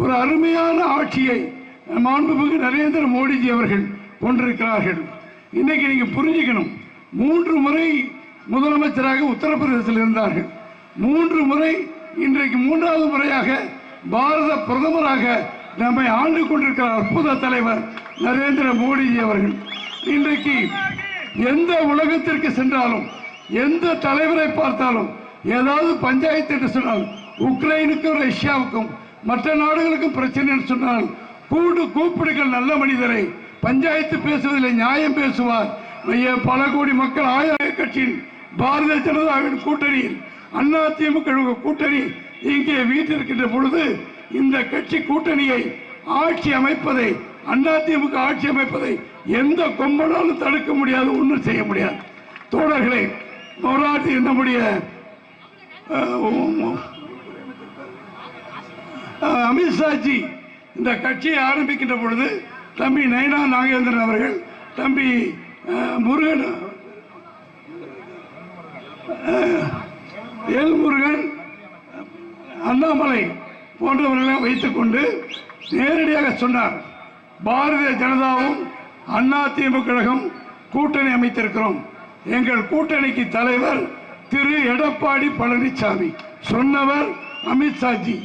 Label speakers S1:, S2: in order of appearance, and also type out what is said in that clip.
S1: ஒரு அருமையான ஆட்சியை மாண்புமிகு நரேந்திர மோடிஜி அவர்கள் கொண்டிருக்கிறார்கள். இன்னைக்கு நீங்கள் புரிஞ்சுக்கணும். மூன்று முறை முதலமைச்சராக உத்தரப்பிரதேசத்தில் இருந்தார்கள். மூன்று முறை இன்றைக்கு மூன்றாவது முறையாக பாரத பிரதமராக நம்மை ஆண்டு கொண்டிருக்கிற அற்புத தலைவர் நரேந்திர மோடிஜி அவர்கள். இன்றைக்கு எந்த உலகத்திற்கு சென்றாலும் எந்த தலைவரை பார்த்தாலும் ஏதாவது பஞ்சாயத்து என்று சொன்னால் உக்ரைனுக்கும் ரஷ்யாவுக்கும் மற்ற நாடுகளுக்கும் பிரச்சனைன்னு சொன்னால் கூடு கூப்பிடுங்கள் நல்ல மனிதரை. பஞ்சாயத்து பேசுவதில் நியாயம் பேசுவார். பல கோடி மக்கள் ஆயிரம் கட்சியின் பாரதிய ஜனதாவின் கூட்டணியில் அண்ணா திமுக கூட்டணி இங்கே வீட்டிருக்கின்ற பொழுது இந்த கட்சி கூட்டணியை ஆட்சி அமைப்பதை அண்ணா திமுக ஆட்சி அமைப்பதை எந்த கொம்பனாலும் தடுக்க முடியாது ஒன்றும் செய்ய முடியாது. தோழர்களே மௌராட்டி நம்முடைய அமித்ஷாஜி இந்த கட்சியை ஆரம்பிக்கின்ற பொழுது தம்பி நயனா நாகேந்திரன் அவர்கள் தம்பி முருகன் எல் முருகன் அண்ணாமலை போன்றவர்களை வைத்துக்கொண்டு நேரடியாக சொன்னார் பாரதிய ஜனதாவும் அண்ணா திமுக கழகம் கூட்டணி அமைத்திருக்கிறோம். எங்கள் கூட்டணிக்கு தலைவர் திரு. எடப்பாடி பழனிசாமி சொன்னவர் அமித்ஷாஜி.